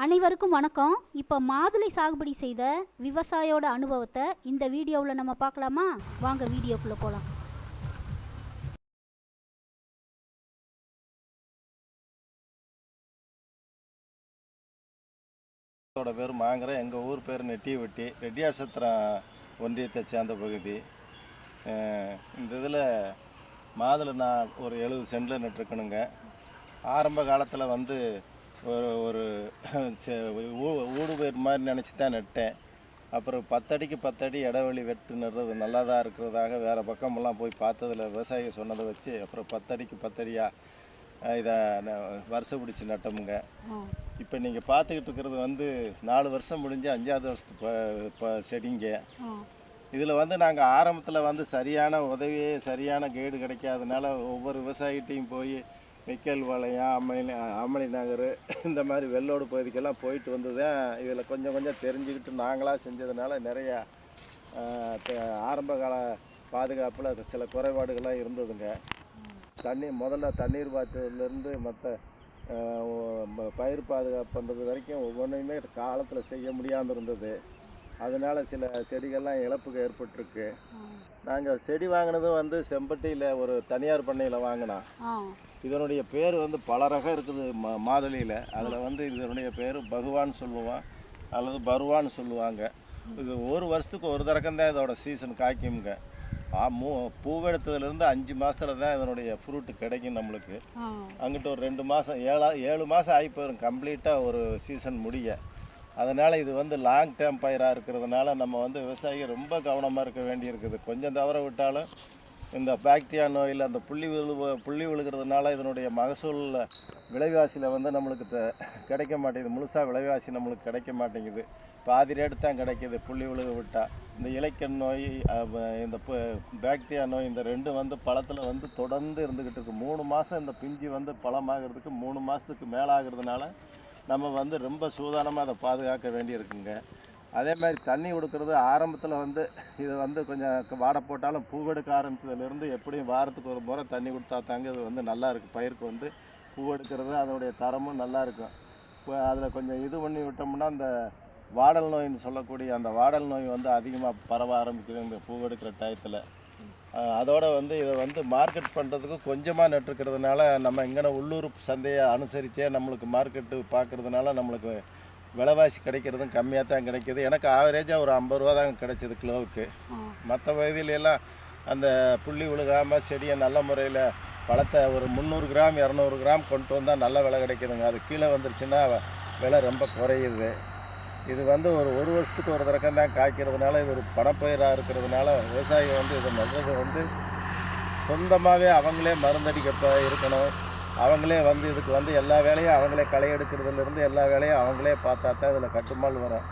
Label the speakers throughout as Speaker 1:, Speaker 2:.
Speaker 1: அனைவருக்கும் வணக்கம். இப்போ மாதுளை சாகுபடி செய்த விவசாயோட அனுபவத்தை இந்த வீடியோவில் நம்ம பார்க்கலாமா? வாங்க வீடியோக்குள்ளே போகலாம்
Speaker 2: என்னோட பேர் மாங்கரை. எங்கள் ஊர் பேர் நெட்டி வெட்டி ரெட்டியாசத்திரம் ஒன்றியத்தை சேர்ந்த பகுதி. இந்த இதில் மாதுளை நான் ஒரு எழுபது சென்டில் நட்டுருக்கணுங்க. ஆரம்ப காலத்தில் வந்து ஒரு ஒரு செ- ஊ- ஊடு பயிர் மாதிரி நினச்சி தான் நட்டேன். அப்புறம் பத்தடிக்கு பத்தடி இடைவெளி வெட்டு நடுறது நல்லா தான் இருக்கிறதாக வேறு பக்கமெல்லாம் போய் பார்த்ததில் விவசாயி சொன்னதை வச்சு அப்புறம் பத்தடிக்கு பத்தடியாக இதை வருஷம் பிடிச்சி நட்டோமுங்க. இப்போ நீங்கள் பார்த்துக்கிட்டு இருக்கிறது வந்து நாலு வருஷம் முடிஞ்சு அஞ்சாவது வருஷத்து ப ப செடிங்க. இதில் வந்து நாங்கள் ஆரம்பத்தில் வந்து சரியான உதவி சரியான கைடு கிடைக்காதனால ஒவ்வொரு விவசாயிகிட்டையும் போய் வைக்கல் பாளையம் அம்மணி அம்மணி நகர் இந்த மாதிரி வெள்ளோடு பகுதிக்கெல்லாம் போயிட்டு வந்து தான் இதில் கொஞ்சம் கொஞ்சம் தெரிஞ்சுக்கிட்டு நாங்களாக செஞ்சதுனால நிறையா ஆரம்பகால ஆரம்ப கால பாதுகாப்பில் சில குறைபாடுகள்லாம் இருந்ததுங்க. தண்ணி முதல்ல தண்ணீர் பாய்ச்சதுலேருந்து மற்ற பயிர் பாதுகாப்பு பண்ணுறது வரைக்கும் ஒவ்வொன்றையுமே காலத்தில் செய்ய முடியாமல் இருந்தது. அதனால் சில செடிகள்லாம் இழப்புக்கு ஏற்பட்டிருக்கு. நாங்கள் செடி வாங்கினதும் வந்து செம்பட்டியில் ஒரு தனியார் பண்ணையில் வாங்கினோம் இதனுடைய பேர் வந்து பல ரகம் இருக்குது மா மாதுளையில். அதில் வந்து இதனுடைய பேர் பகுவான்னு சொல்லுவோம் அல்லது பருவான்னு சொல்லுவாங்க. இது ஒரு வருஷத்துக்கு ஒரு தரக்கம் தான் இதோட சீசன் காய்க்குங்க மூ பூவெடுத்ததுலேருந்து அஞ்சு மாதத்துல தான் இதனுடைய ஃப்ரூட்டு கிடைக்கும் நம்மளுக்கு. அங்கிட்டு ஒரு ரெண்டு மாதம் ஏழா ஏழு மாதம் ஆகி போயிடும் கம்ப்ளீட்டாக ஒரு சீசன் முடிய. அதனால் இது வந்து லாங் டேர்ம் பயிராக இருக்கிறதுனால நம்ம வந்து விவசாயி ரொம்ப கவனமாக இருக்க வேண்டியிருக்குது. கொஞ்சம் தவற விட்டாலும் இந்த பாக்டீரியா நோயில் அந்த புள்ளி விழு புள்ளி விழுகிறதுனால இதனுடைய மகசூலில் விலைவாசியில் வந்து நம்மளுக்கு த- கிடைக்க மாட்டேங்குது. முழுசாக விலைவாசி நம்மளுக்கு கிடைக்க மாட்டேங்குது. பாதி ரேட்டு தான் கிடைக்கிது. புள்ளி விழுக விட்டால் இந்த இலைக்கண் நோய் இந்த பாக்டீரியா நோய் இந்த ரெண்டும் வந்து பழத்தில் வந்து தொடர்ந்து இருந்துக்கிட்டு இருக்குது மூணு மாதம் இந்த பிஞ்சு வந்து பழமாகிறதுக்கு மூணு மாதத்துக்கு மேலாகிறதுனால நம்ம வந்து ரொம்ப சூதானமாக அதை பாதுகாக்க வேண்டியிருக்குங்க. அதே மாதிரி தண்ணி கொடுக்கறது ஆரம்பத்தில் வந்து இது வந்து கொஞ்சம் வாடை போட்டாலும் பூவெடுக்க ஆரம்பித்ததுலேருந்து எப்படியும் வாரத்துக்கு ஒரு முறை தண்ணி கொடுத்தா தாங்க இது வந்து நல்லா இருக்குது பயிருக்கு வந்து பூவெடுக்கிறது அதனுடைய தரமும் நல்லா இருக்கும். இப்போ அதில் கொஞ்சம் இது பண்ணி விட்டோம்னா அந்த வாடல் நோயின்னு சொல்லக்கூடிய அந்த வாடல் நோய் வந்து அதிகமாக பரவ ஆரம்பிக்குது இந்த பூவெடுக்கிற டயத்தில். அதோட வந்து இதை வந்து மார்க்கெட் பண்ணுறதுக்கு கொஞ்சமாக நட்டுருக்கிறதுனால நம்ம இங்கே உள்ளூர் சந்தையை அனுசரித்தே நம்மளுக்கு மார்க்கெட்டு பார்க்கறதுனால நம்மளுக்கு விலைவாசி கிடைக்கிறதும் கம்மியாக தான் கிடைக்கிது. எனக்கு ஆவரேஜாக ஒரு ஐம்பது ரூபா தான் கிடைச்சிது கிலோவுக்கு. மற்ற பகுதியிலெல்லாம் அந்த புள்ளி விழுகாமல் செடியை நல்ல முறையில் பழத்தை ஒரு முந்நூறு கிராம் இரநூறு கிராம் கொண்டு வந்தால் நல்ல விலை கிடைக்குதுங்க. அது கீழே வந்துருச்சுன்னா விலை ரொம்ப குறையுது. இது வந்து ஒரு ஒரு வருஷத்துக்கு ஒரு தரக்கம் தான் காய்க்கிறதுனால இது ஒரு பணப்பயிராக இருக்கிறதுனால விவசாயி வந்து இதை நடுறது வந்து சொந்தமாகவே அவங்களே மருந்தடிக்க இருக்கணும். அவங்களே வந்து இதுக்கு வந்து எல்லா வேலையும் அவங்களே களை எடுக்கிறதுலேருந்து எல்லா வேலையும் அவங்களே பார்த்தா தான் இதில் கட்டுமால் வரும்.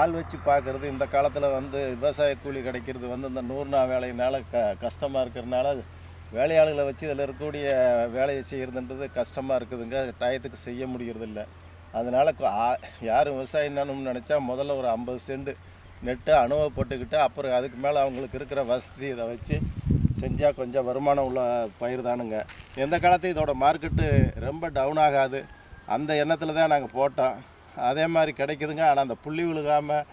Speaker 2: ஆள் வச்சு பார்க்குறது இந்த காலத்தில் வந்து விவசாய கூலி கிடைக்கிறது வந்து இந்த நூறு நாள் வேலையினால க கஷ்டமாக இருக்கிறதுனால வேலையாளர்களை வச்சு இதில் இருக்கக்கூடிய வேலையை செய்கிறதுன்றது கஷ்டமாக இருக்குதுங்க. டயத்துக்கு செய்ய முடியறதில்ல. அதனால் யாரும் விவசாயம் பண்ணணும்னு நினச்சா முதல்ல ஒரு ஐம்பது சென்ட் நெட்டு அனுபவப்பட்டுக்கிட்டு அப்புறம் அதுக்கு மேலே அவங்களுக்கு இருக்கிற வசதி இதை வச்சு செஞ்சால் கொஞ்சம் வருமானம் உள்ள பயிர் தானுங்க. எந்த காலத்தையும் இதோட மார்க்கெட்டு ரொம்ப டவுன் ஆகாது. அந்த எண்ணத்தில் தான் நாங்கள் போட்டோம். அதே மாதிரி கிடைக்குதுங்க. ஆனால் அந்த புள்ளி விழுகாமல்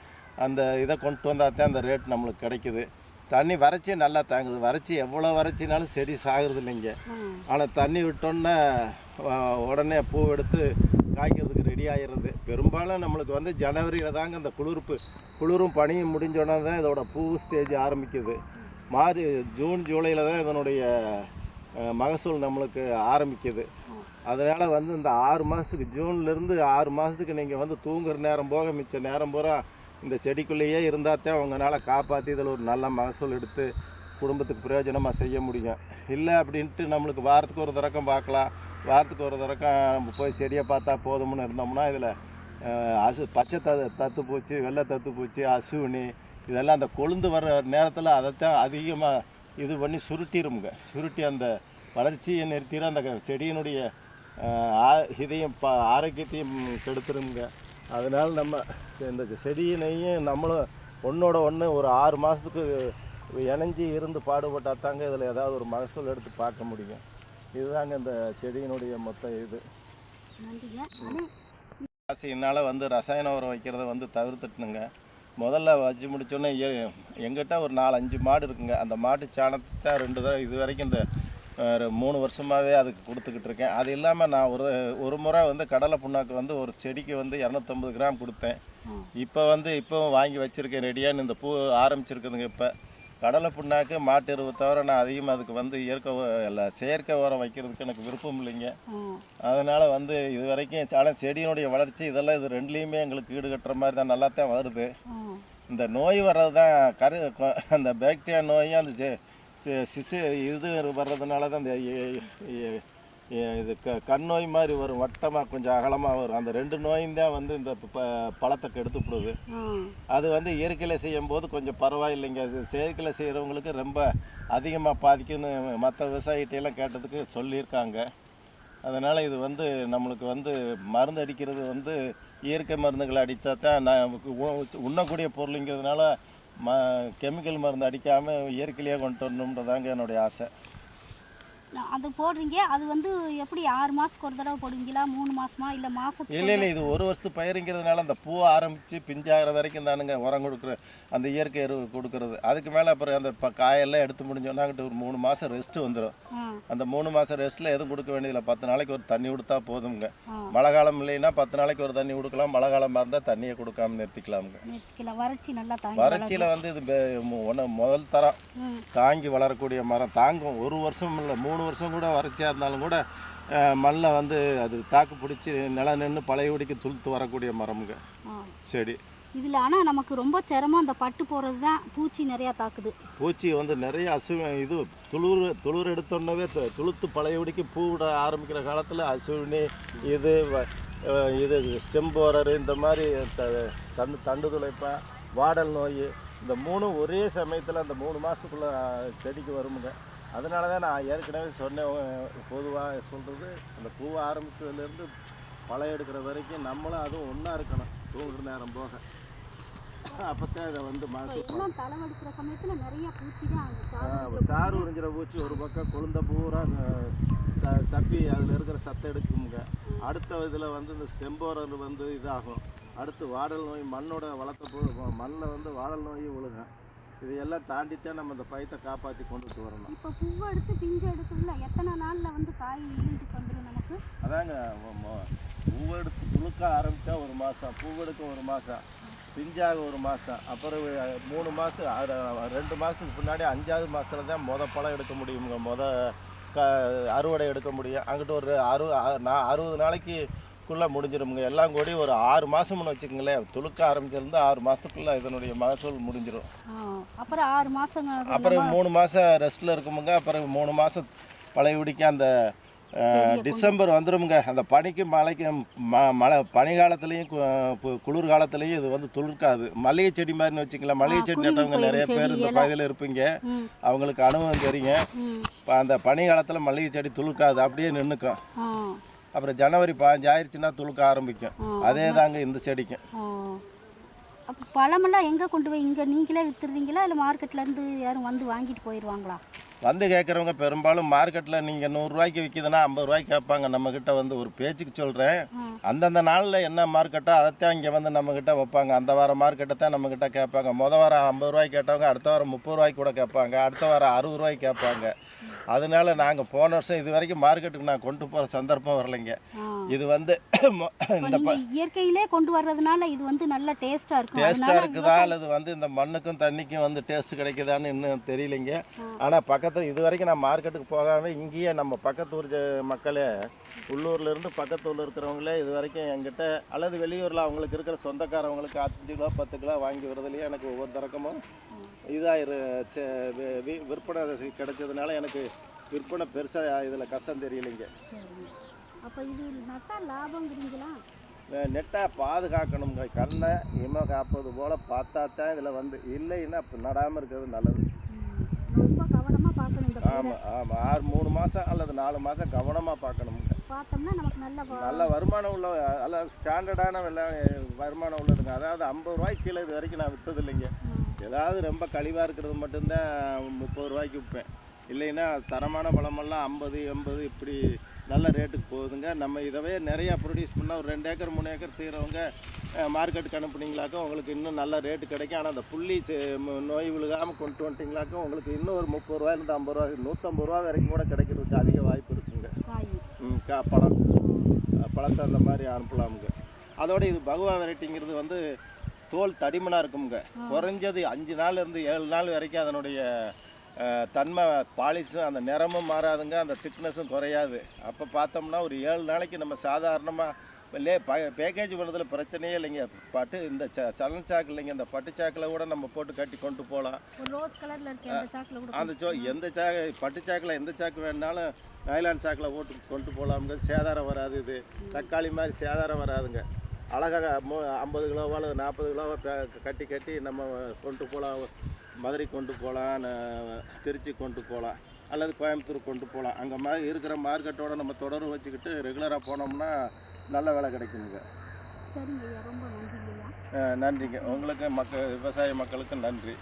Speaker 2: அந்த இதை கொண்டு வந்தால் தான் அந்த ரேட் நம்மளுக்கு கிடைக்குது. தண்ணி வறட்சி நல்லா தாங்குது. வறட்சி எவ்வளோ வறட்சினாலும் செடி சாகுறது இல்லைங்க ஆனால் தண்ணி விட்டோன்னே உடனே பூ எடுத்து காய்க்கிறதுக்கு ரெடி ஆகிடுறது பெரும்பாலும் நம்மளுக்கு வந்து ஜனவரியில் தாங்க இந்த குளிர்ப்பு. குளிரும் பனியும் முடிஞ்சோடனே தான் இதோட பூ ஸ்டேஜ் ஆரம்பிக்குது. மாறி ஜூன் ஜூலையில் தான் இதனுடைய மகசூல் நம்மளுக்கு ஆரம்பிக்குது. அதனால் வந்து இந்த ஆறு மாதத்துக்கு ஜூன்லேருந்து ஆறு மாதத்துக்கு நீங்கள் வந்து தூங்குற நேரம் போக மிச்ச நேரம் பூரா இந்த செடிக்குள்ளேயே இருந்தால் தான் உங்களால் காப்பாற்றி இதில் ஒரு நல்ல மகசூல் எடுத்து குடும்பத்துக்கு பிரயோஜனமாக செய்ய முடியும். இல்லை அப்படின்ட்டு நம்மளுக்கு வாரத்துக்கு ஒரு தரக்கம் பார்க்கலாம். வாரத்துக்கு ஒரு தடக்கம் நம்ம போய் செடியை பார்த்தா போதும்னு இருந்தோம்னா இதில் அசு பச்சை த தத்து பூச்சி வெள்ளை தத்து பூச்சி அசுவினி இதெல்லாம் அந்த கொழுந்து வர நேரத்தில் அதைத்தான் அதிகமாக இது பண்ணி சுருட்டிருமுங்க. சுருட்டி அந்த வளர்ச்சியை நிறுத்திடும் அந்த க- செடியினுடைய ஆ- இதையும் ப ஆரோக்கியத்தையும் கெடுத்துருங்க அதனால் நம்ம இந்த செடியினையும் நம்மளும் ஒன்றோட ஒன்று ஒரு ஆறு மாதத்துக்கு இணைஞ்சி இருந்து பாடுபட்டால் தாங்க இதில் ஏதாவது ஒரு மகசூல் எடுத்து பார்க்க முடியும். இதுதாங்க இந்த செடியினுடைய மொத்த இது. ஆசையினால் வந்து ரசாயன உரம் வைக்கிறத வந்து தவிர்த்துட்டுனுங்க. முதல்ல வச்சு முடிச்சோன்னே எங்கிட்ட ஒரு நாலு அஞ்சு மாடு இருக்குங்க. அந்த மாட்டு சாணத்தை தான் ரெண்டு தடவை இது வரைக்கும் இந்த மூணு வருஷமாகவே அதுக்கு கொடுத்துக்கிட்டு இருக்கேன். அது இல்லாமல் நான் ஒரு ஒரு முறை வந்து கடலை புண்ணாக்கு வந்து ஒரு செடிக்கு வந்து இரநூத்தம்பது கிராம் கொடுத்தேன். இப்போ வந்து இப்போ வாங்கி வச்சுருக்கேன் ரெடியான்னு இந்த பூ ஆரம்பிச்சிருக்குதுங்க இப்போ. கடலை புண்ணாக்கு மாட்டு எருவை தவிர நான் அதிகமாக அதுக்கு வந்து இயற்கை இல்லை செயற்கை உரம் வைக்கிறதுக்கு எனக்கு விருப்பம் இல்லைங்க. அதனால் வந்து இது வரைக்கும் ஆனால் செடியினுடைய வளர்ச்சி இதெல்லாம் இது ரெண்டுலேயுமே எங்களுக்கு ஈடு கட்டுற மாதிரி தான் நல்லா தான் வருது. இந்த நோய் வர்றது தான் கரு அந்த பாக்டீரியா நோயும் அந்த சிசு இது வர்றதுனால தான் இந்த இது க கண் நோய் மாதிரி வரும் வட்டமாக கொஞ்சம் அகலமாக வரும். அந்த ரெண்டு நோயும் தான் வந்து இந்த ப- பழத்தை கெடுத்துப்படுது. அது வந்து இயற்கையில் செய்யும்போது கொஞ்சம் பரவாயில்லைங்க. அது செயற்கையில் செய்கிறவங்களுக்கு ரொம்ப அதிகமாக பாதிக்குன்னு மற்ற விவசாயிகிட்டையெல்லாம் கேட்டதுக்கு சொல்லியிருக்காங்க. அதனால் இது வந்து நம்மளுக்கு வந்து மருந்து அடிக்கிறது வந்து இயற்கை மருந்துகளை அடித்தா தான் நான் உண்ணக்கூடிய பொருளுங்கிறதுனால ம கெமிக்கல் மருந்து அடிக்காமல் இயற்கையிலேயே கொண்டு வரணுன்றதாங்க என்னுடைய ஆசை.
Speaker 1: அது போடுறீங்க அது வந்து எப்படி ஆறு மாதத்துக்கு ஒரு தடவை போடுவீங்களா? மூணு மாசமா? இல்லை மாதத்துக்கு
Speaker 2: இல்லை இல்லை இது ஒரு வருஷத்து பயிருங்கிறதுனால அந்த பூ ஆரம்பித்து பிஞ்சாகிற வரைக்கும் தானுங்க உரம் கொடுக்குற அந்த இயற்கை எரு கொடுக்குறது. அதுக்கு மேலே அப்புறம் அந்த ப காயெல்லாம் எடுத்து முடிஞ்சோன்னா ஒரு மூணு மாதம் ரெஸ்ட்டு வந்துடும் அந்த மூணு மாதம் ரெஸ்ட்டில் எதுவும் கொடுக்க வேண்டியதில்லை. பத்து நாளைக்கு ஒரு தண்ணி கொடுத்தா போதுங்க. மழை காலம் இல்லைன்னா பத்து நாளைக்கு ஒரு தண்ணி கொடுக்கலாம். மழை காலமாக இருந்தால் தண்ணியை கொடுக்காம நிறுத்திக்கலாமுங்க.
Speaker 1: நிறுத்திக்கலாம் வறட்சி நல்லா
Speaker 2: வறட்சியில் வந்து இது ஒண்ணு முதல் தரம். தாங்கி வளரக்கூடிய மரம். தாங்கும் ஒரு வருஷம் இல்லை மூணு வருஷம் கூட வறட்சியாக இருந்தாலும் கூட மண்ணில் வந்து அது தாக்கு பிடிச்சி நில நின்று பழையபடிக்கு துளுத்து வரக்கூடிய மரமுங்க. செடி.
Speaker 1: இதில் ஆனால் நமக்கு ரொம்ப சிரமம் அந்த பட்டு போகிறது தான். பூச்சி நிறையா தாக்குது.
Speaker 2: பூச்சி வந்து நிறைய அசு இது துளிர் துளிர் எடுத்தோன்னவே துளுத்து பழையபடிக்கு பூ விட ஆரம்பிக்கிற காலத்தில் அசுவினி இது இது ஸ்டெம்போரர் இந்த மாதிரி த- தண்டு தண்டு துளைப்பா வாடல் நோய் இந்த மூணும் ஒரே சமயத்தில் அந்த மூணு மாதத்துக்குள்ளே செடிக்கு வருமுங்க. அதனால தான் நான் ஏற்கனவே சொன்னேன் பொதுவாக சொல்கிறது அந்த பூ ஆரம்பிச்சதுலேருந்து பழம் எடுக்கிற வரைக்கும் நம்மளும் அதுவும் ஒன்றா இருக்கணும் தூங்குற நேரம் போக. அப்போத்தான் இதை வந்து ஆ, சாறு உறிஞ்சிற பூச்சி ஒரு பக்கம் கொழுந்த பூரா ச சப்பி அதில் இருக்கிற சத்தை எடுக்குமுங்க. அடுத்த இதில் வந்து இந்த ஸ்டெம்போரர் வந்து இதாகும். அடுத்து வாடல் நோய் மண்ணோட வளர்த்த மண்ணில் வந்து வாடல் நோயும் விழுகும் இதையெல்லாம் தாண்டித்தான் நம்ம இந்த பயத்தை காப்பாற்றி கொண்டுட்டு வரணும்.
Speaker 1: இப்போ பூவை எடுத்து பிஞ்சு எடுக்கிறதுல எத்தனை நாளில் வந்து காய் இழுந்து வந்துடும் நமக்கு?
Speaker 2: அதாங்க மொ- பூவெடுத்து துளுக்க ஆரம்பித்தா ஒரு மாதம் பூவெடுக்க ஒரு மாதம் பிஞ்சாக ஒரு மாதம் அப்புறம் மூணு மாதம் ரெண்டு மாதத்துக்கு பின்னாடி அஞ்சாவது மாதத்துல தான் மொத பழம் எடுக்க முடியுங்க மொத க அறுவடை எடுக்க முடியும். அங்கிட்டு ஒரு அறு நான் அறுபது நாளைக்குள்ளே முடிஞ்சிருமுங்க. எல்லாம் கூடி ஒரு ஆறு மாதம்னு வச்சுக்கோங்களேன். துளுக்க ஆரம்பிச்சிருந்தா ஆறு மாதத்துக்குள்ளே இதனுடைய மகசூல் முடிஞ்சிடும்
Speaker 1: அப்புறம் ஆறு மாதங்க
Speaker 2: அப்புறம் மூணு மாதம் ரெஸ்ட்டில் இருக்குமுங்க. அப்புறம் மூணு மாதம் பழையபடிக்கு அந்த டிசம்பர் வந்துருமுங்க. அந்த பனிக்கு மழைக்கு ம மழை பனி காலத்துலேயும் குளிர் காலத்துலேயும் இது வந்து துளிர்க்காது. மல்லிகை செடி மாதிரின்னு வச்சுக்கலாம் மல்லிகை செடி நட்டவங்க நிறைய பேர் இந்த. பகுதியில் இருப்பீங்க. அவங்களுக்கு அனுபவம் தெரியுங்க
Speaker 1: ம்.
Speaker 2: இப்ப அந்த பனி காலத்தில் மல்லிகை செடி துளுக்காது அப்படியே நின்றுக்கும் அப்புறம் ஜனவரி பாஞ்சு ஆயிடுச்சுன்னா துளுக்க ஆரம்பிக்கும். அதே தாங்க இந்த செடிக்கும்.
Speaker 1: அப்போ பழமெல்லாம் எங்கே கொண்டு போய் இங்கே நீங்களே விற்றுறீங்களா இல்லை மார்க்கெட்லேருந்து யாரும் வந்து வாங்கிட்டு போயிடுவாங்களா
Speaker 2: வந்து கேட்குறவங்க பெரும்பாலும் மார்க்கெட்டில் நீங்கள் நூறுரூவாய்க்கு விற்கிதுன்னா ஐம்பது ரூபாய்க்கு கேட்பாங்க. நம்மக்கிட்ட வந்து ஒரு பேச்சுக்கு சொல்கிறேன். அந்தந்த நாளில் என்ன மார்க்கெட்டோ அதைத்தான் இங்கே வந்து நம்மக்கிட்ட வைப்பாங்க. அந்த வாரம் மார்க்கெட்டை தான் நம்மக்கிட்ட கேட்பாங்க. முத வாரம் ஐம்பது ரூபாய்க்கு கேட்டவங்க அடுத்த வாரம் முப்பது ரூபாய்க்கு கூட கேட்பாங்க. அடுத்த வாரம் அறுபது ரூபாய்க்கு கேட்பாங்க. அதனால நாங்கள் போன வருஷம் இது வரைக்கும் மார்க்கெட்டுக்கு நான் கொண்டு போகிற சந்தர்ப்பம் வரலைங்க. இது வந்து இந்த
Speaker 1: இயற்கையிலே கொண்டு வர்றதுனால இது வந்து நல்ல டேஸ்ட்டாக இருக்கும்.
Speaker 2: டேஸ்ட்டாக இருக்குதா? அல்லது வந்து இந்த மண்ணுக்கும் தண்ணிக்கும் வந்து டேஸ்ட் கிடைக்குதான்னு இன்னும் தெரியலைங்க. ஆனால் பக்கத்தில் இது வரைக்கும் நான் மார்க்கெட்டுக்கு போகாமல் இங்கேயே நம்ம பக்கத்து ஊர் ஜ- மக்களே உள்ளூர்ல இருந்து பக்கத்து ஊரில் இருக்கிறவங்களே இது வரைக்கும் என்கிட்ட அல்லது வெளியூரில் அவங்களுக்கு இருக்கிற சொந்தக்காரவங்களுக்கு அஞ்சு கிலோ பத்து கிலோ வாங்கி வரதுலேயே எனக்கு ஒவ்வொரு தரக்கமும் வி- வி- விற்பனை கிடைச்சதுனால எனக்கு விற்பனை பெருசாக இதில் கஷ்டம் தெரியலைங்க.
Speaker 1: அப்போ இது நட்டா லாபங்கிறீங்களா
Speaker 2: நெட்டாக பாதுகாக்கணுங்க கண்ணை இம காப்பது போல் பார்த்தா தான் இதில் வந்து இல்லைன்னா நடாமல் இருக்கிறது நல்லது.
Speaker 1: பார்க்கணும்.
Speaker 2: ஆமாம் ஆமாம் ஆறு மூணு மாதம் அல்லது நாலு மாதம் கவனமாக பார்க்கணுங்க
Speaker 1: பார்த்தோம்னா நமக்கு நல்ல
Speaker 2: நல்ல வருமானம் உள்ள அல்ல ஸ்டாண்டர்டான விலை வருமானம் உள்ளதுங்க. அதாவது ஐம்பது ரூபாய்க்கு கீழே இது வரைக்கும் நான் விற்றது இல்லைங்க ஏதாவது ரொம்ப கழிவாக இருக்கிறது மட்டும்தான் முப்பது ரூபாய்க்கு விற்பேன் இல்லைன்னா தரமான பழமெல்லாம் ஐம்பது எண்பது இப்படி நல்ல ரேட்டுக்கு போகுதுங்க. நம்ம இதவே நிறையா ப்ரொடியூஸ் பண்ணால் ஒரு ரெண்டு ஏக்கர் மூணு ஏக்கர் செய்கிறவங்க மார்க்கெட்டுக்கு அனுப்புனீங்களாக்கா உங்களுக்கு இன்னும் நல்ல ரேட்டு கிடைக்கும். ஆனால் அந்த புள்ளி நோய் விழுகாமல் கொண்டு வந்துட்டீங்களாக்கா உங்களுக்கு இன்னும் ஒரு முப்பது ரூபாயிலிருந்து ஐம்பது ரூபா நூற்றம்பது ரூபா வரைக்கும் கூட கிடைக்கிறதுக்கு அதிக வாய்ப்பு ம், கா பழம் பழத்தை அந்த மாதிரி அனுப்பலாமுங்க. அதோட இது பகுவா வெரைட்டிங்கிறது வந்து தோல் தடிமனாக இருக்குமுங்க. குறைஞ்சது அஞ்சு நாள்ல இருந்து ஏழு நாள் வரைக்கும் அதனுடைய தன்மை பாலிஷும் அந்த நிறமும் மாறாதுங்க. அந்த திக்னஸும் குறையாது. அப்போ பார்த்தோம்னா ஒரு ஏழு நாளைக்கு நம்ம சாதாரணமாக லே ப பேக்கேஜ் பண்ணுறதுல பிரச்சனையே இல்லைங்க. பட்டு இந்த ச சலன் சாக்கு இல்லைங்க. இந்த பட்டு சாக்கில் கூட நம்ம போட்டு கட்டி கொண்டு போகலாம்.
Speaker 1: அந்த
Speaker 2: சோ எந்த சாக்கு பட்டு சாக்கில் எந்த சாக்கு வேணாலும் நைலான் சாக்கில் போட்டு கொண்டு போகலாமுங்க சேதாரம் வராது இது. தக்காளி மாதிரி சேதாரம் வராதுங்க. அழகாக மூ ஐம்பது கிலோவோ அல்லது நாற்பது கிலோவோ கட்டி கட்டி நம்ம கொண்டு போகலாம் மதுரை கொண்டு போகலாம் திருச்சி கொண்டு போகலாம் அல்லது கோயம்புத்தூர் கொண்டு போகலாம் அங்கே மாதிரி இருக்கிற மார்க்கெட்டோட நம்ம தொடர்பு வச்சுக்கிட்டு ரெகுலராக போனோம்னா நல்ல விலை கிடைக்குங்க. நன்றிங்க. உங்களுக்கு மக்கள் விவசாய மக்களுக்கு நன்றி.